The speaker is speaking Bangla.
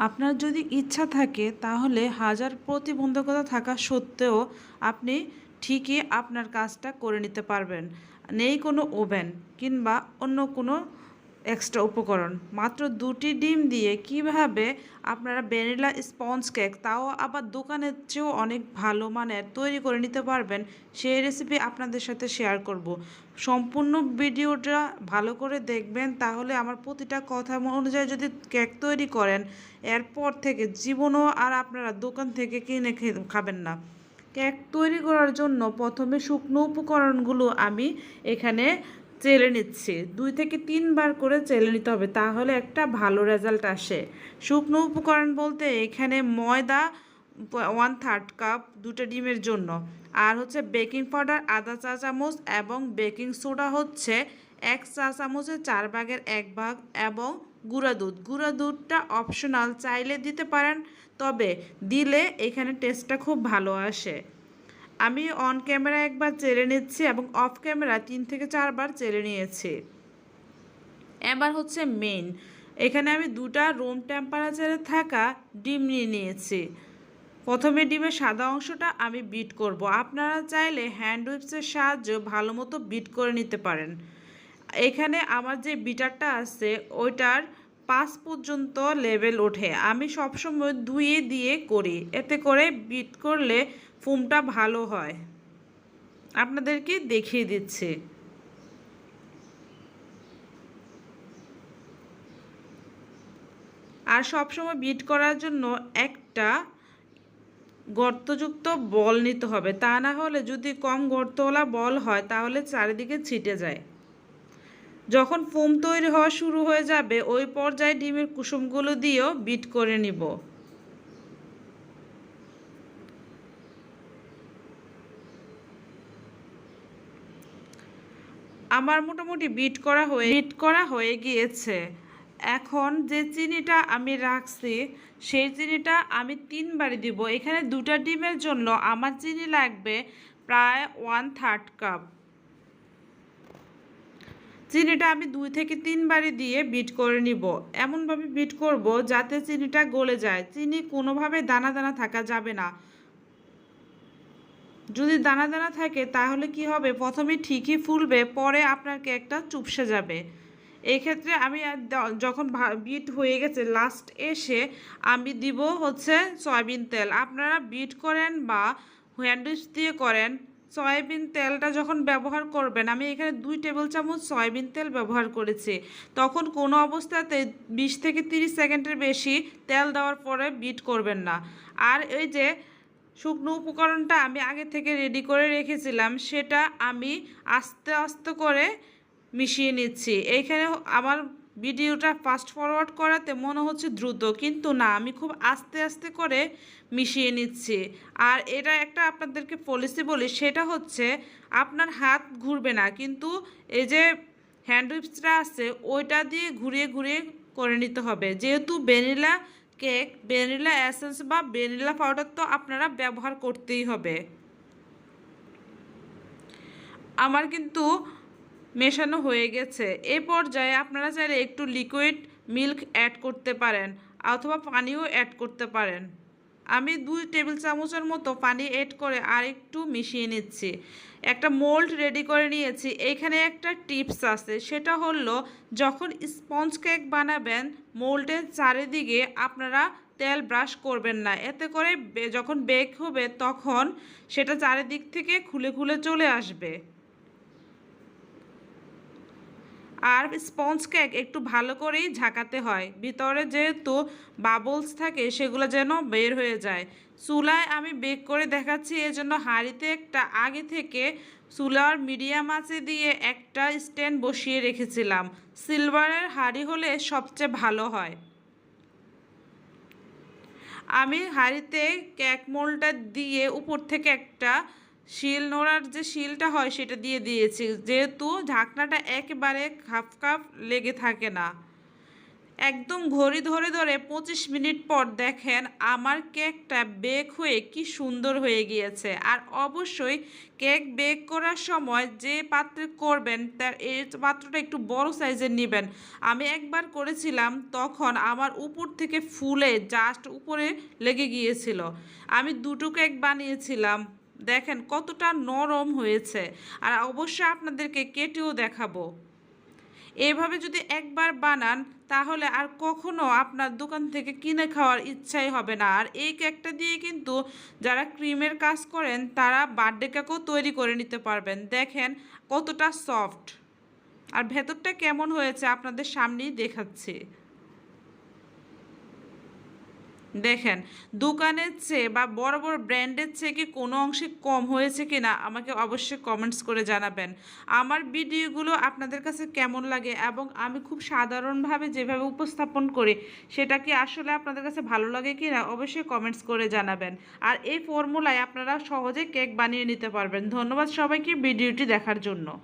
আপনার যদি ইচ্ছা থাকে তাহলে হাজার প্রতিবন্ধকতা থাকা সত্ত্বেও আপনি ঠিকই আপনার কাজটা করে নিতে পারবেন। নেই কোনো ওভেন কিংবা অন্য কোনো এক্সট্রা উপকরণ। মাত্র দুটি ডিম দিয়ে কীভাবে আপনারা ভ্যানিলা স্পঞ্জ কেক, তাও আবার দোকানের চেয়েও অনেক ভালো মানের তৈরি করে নিতে পারবেন, সেই রেসিপি আপনাদের সাথে শেয়ার করব। সম্পূর্ণ ভিডিওটা ভালো করে দেখবেন, তাহলে আমার প্রতিটা কথা অনুযায়ী যদি কেক তৈরি করেন, এরপর থেকে জীবনও আর আপনারা দোকান থেকে কিনে খাবেন না। কেক তৈরি করার জন্য প্রথমে শুকনো উপকরণগুলো আমি এখানে চেলে নিচ্ছি। দুই থেকে তিনবার করে চেলে নিতে হবে, তাহলে একটা ভালো রেজাল্ট আসে। শুকনো উপকরণ বলতে এখানে ময়দা ওয়ান থার্ড কাপ দুটো ডিমের জন্য। আর হচ্ছে বেকিং পাউডার আধা চা চামচ এবং বেকিং সোডা হচ্ছে এক চা চামচের চার ভাগের এক ভাগ এবং গুঁড়া দুধ। গুঁড়া দুধটা অপশনাল চাইলে দিতে পারেন, তবে দিলে এখানে টেস্টটা খুব ভালো আসে। আমি অন ক্যামেরা একবার চেলে নিচ্ছি এবং অফ ক্যামেরা তিন থেকে চারবার চেলে নিয়েছি। এবার হচ্ছে মেন এখানে আমি দুটা রুম টেম্পারেচারে থাকা ডিম নিয়ে নিয়েছি। প্রথমে ডিমের সাদা অংশটা আমি বিট করব। আপনারা চাইলে হ্যান্ড উইপসের সাহায্যে ভালো মতো বিট করে নিতে পারেন। এখানে আমার যে বিটারটা আছে, ওইটার পাঁচ পর্যন্ত লেভেল ওঠে। আমি সবসময় দুইয়ে দিয়ে করি। এতে করে বিট করলে ফোমটা ভালো হয়। আপনাদেরকে দেখিয়ে দিচ্ছে। আর সবসময় বিট করার জন্য একটা গর্তযুক্ত বল নিতে হবে। তা না হলে যদি কম গর্তওয়ালা বল হয়, তাহলে চারিদিকে ছিটে যায়। যখন ফোম তৈরি হওয়া শুরু হয়ে যাবে, ওই পর্যায়ে ডিমের কুসুমগুলো দিয়েও বিট করে নিব। আমার মোটামুটি বিট করা হয়ে, বিট করা হয়ে গিয়েছে। এখন যে চিনিটা আমি রাখছি, সেই চিনিটা আমি তিনবারই দিব। এখানে দুটা ডিমের জন্য আমার চিনি লাগবে প্রায় ওয়ান থার্ড কাপ। চিনিটা আমি দুই থেকে তিনবারই দিয়ে বিট করে নিব। এমনভাবে বিট করব যাতে চিনিটা গলে যায়। চিনি কোনোভাবে দানা দানা থাকা যাবে না। যদি দানা দানা থাকে, তাহলে কি হবে? প্রথমে ঠিকই ফুলবে, পরে আপনার কেকটা চুপসে যাবে। এই ক্ষেত্রে আমি যখন বিট হয়ে গেছে লাস্ট এসে আমি দিব হচ্ছে সয়াবিন তেল। আপনারা বিট করেন বা হ্যান্ডউইচ দিয়ে করেন, সয়াবিন তেলটা যখন ব্যবহার করবেন, আমি এখানে দুই টেবিল চামচ সয়াবিন তেল ব্যবহার করেছি। তখন কোনো অবস্থাতে বিশ থেকে তিরিশ সেকেন্ডের বেশি তেল দেওয়ার পরে বিট করবেন না। আর এই যে শুকনো উপকরণটা আমি আগে থেকে রেডি করে রেখেছিলাম, সেটা আমি আস্তে আস্তে করে মিশিয়ে নিচ্ছি। এইখানে আমার ভিডিওটা ফাস্ট ফরওয়ার্ড করাতে মনে হচ্ছে দ্রুত, কিন্তু না, আমি খুব আস্তে আস্তে করে মিশিয়ে নিচ্ছি। আর এটা একটা আপনাদেরকে পলিসি বলি, সেটা হচ্ছে আপনার হাত ঘুরবে না, কিন্তু এই যে হ্যান্ড উইপসটা আছে, ওইটা দিয়ে ঘুরিয়ে ঘুরিয়ে করে নিতে হবে। যেহেতু ভ্যানিলা কেক, ভ্যানিলা অ্যাসেন্স বা ভ্যানিলা পাউডার তো আপনারা ব্যবহার করতেই হবে। আমার কিন্তু মেশানো হয়ে গেছে। এ পর্যায়ে আপনারা চাইলে একটু লিকুইড মিল্ক অ্যাড করতে পারেন, অথবা পানিও অ্যাড করতে পারেন। আমি দুই টেবিল চামচের মতো পানি এড করে আর একটু মিশিয়ে নিচ্ছি। একটা মোল্ড রেডি করে নিয়েছি। এইখানে একটা টিপস আছে। সেটা হলো, যখন স্পঞ্জ কেক বানাবেন মোল্ডের চারিদিকে আপনারা তেল ব্রাশ করবেন না। এতে করে যখন বেক হবে, তখন সেটা চারিদিক থেকে খুলে খুলে চলে আসবে। আর স্পঞ্জ কেক একটু ভালো করেই ঝাঁকাতে হয়। ভিতরে যেহেতু বাবলস থাকে, সেগুলো যেন বের হয়ে যায়। চুলায় আমি বেক করে দেখাচ্ছি এজন্য হাঁড়িতে একটা আগে থেকে চুলার মিডিয়াম আঁচে দিয়ে একটা স্ট্যান্ড বসিয়ে রেখেছিলাম। সিলভারের হাঁড়ি হলে সবচেয়ে ভালো হয়। আমি হাঁড়িতে কেক মোলটা দিয়ে উপর থেকে একটা শিল, নোড়ার যে শিলটা হয় সেটা দিয়ে দিয়েছি। যেহেতু ঢাকনাটা একেবারে খাপ খাপ লেগে থাকে না। একদম ঘড়ি ধরে ধরে পঁচিশ মিনিট পর দেখেন আমার কেকটা বেক হয়ে কি সুন্দর হয়ে গিয়েছে। আর অবশ্যই কেক বেক করার সময় যে পাত্রে করবেন তার এই পাত্রটা একটু বড় সাইজের নেবেন। আমি একবার করেছিলাম, তখন আমার উপর থেকে ফুলে জাস্ট উপরে লেগে গিয়েছিল। আমি দুটো কেক বানিয়েছিলাম। দেখেন কতটা নরম হয়েছে। আর অবশ্যই আপনাদেরকে কেটেও দেখাবো। এভাবে যদি একবার বানান, তাহলে আর কখনো আপনার দোকান থেকে কিনে খাওয়ার ইচ্ছাই হবে না। আর এই কেকটা দিয়ে কিন্তু যারা ক্রিমের কাজ করেন, তারা বার্থডে কেকও তৈরি করে নিতে পারবেন। দেখেন কতটা সফট। আর ভেতরটা কেমন হয়েছে আপনাদের সামনেই দেখাচ্ছি। দেখেন, দোকানের চেয়ে বা বড় বড় ব্র্যান্ডের চেয়ে কি কোনো অংশে কম হয়েছে কি না আমাকে অবশ্যই কমেন্টস করে জানাবেন। আমার ভিডিওগুলো আপনাদের কাছে কেমন লাগে এবং আমি খুব সাধারণভাবে যেভাবে উপস্থাপন করি, সেটা কি আসলে আপনাদের কাছে ভালো লাগে কি না অবশ্যই কমেন্টস করে জানাবেন। আর এই ফর্মুলায় আপনারা সহজে কেক বানিয়ে নিতে পারবেন। ধন্যবাদ সবাইকে ভিডিওটি দেখার জন্য।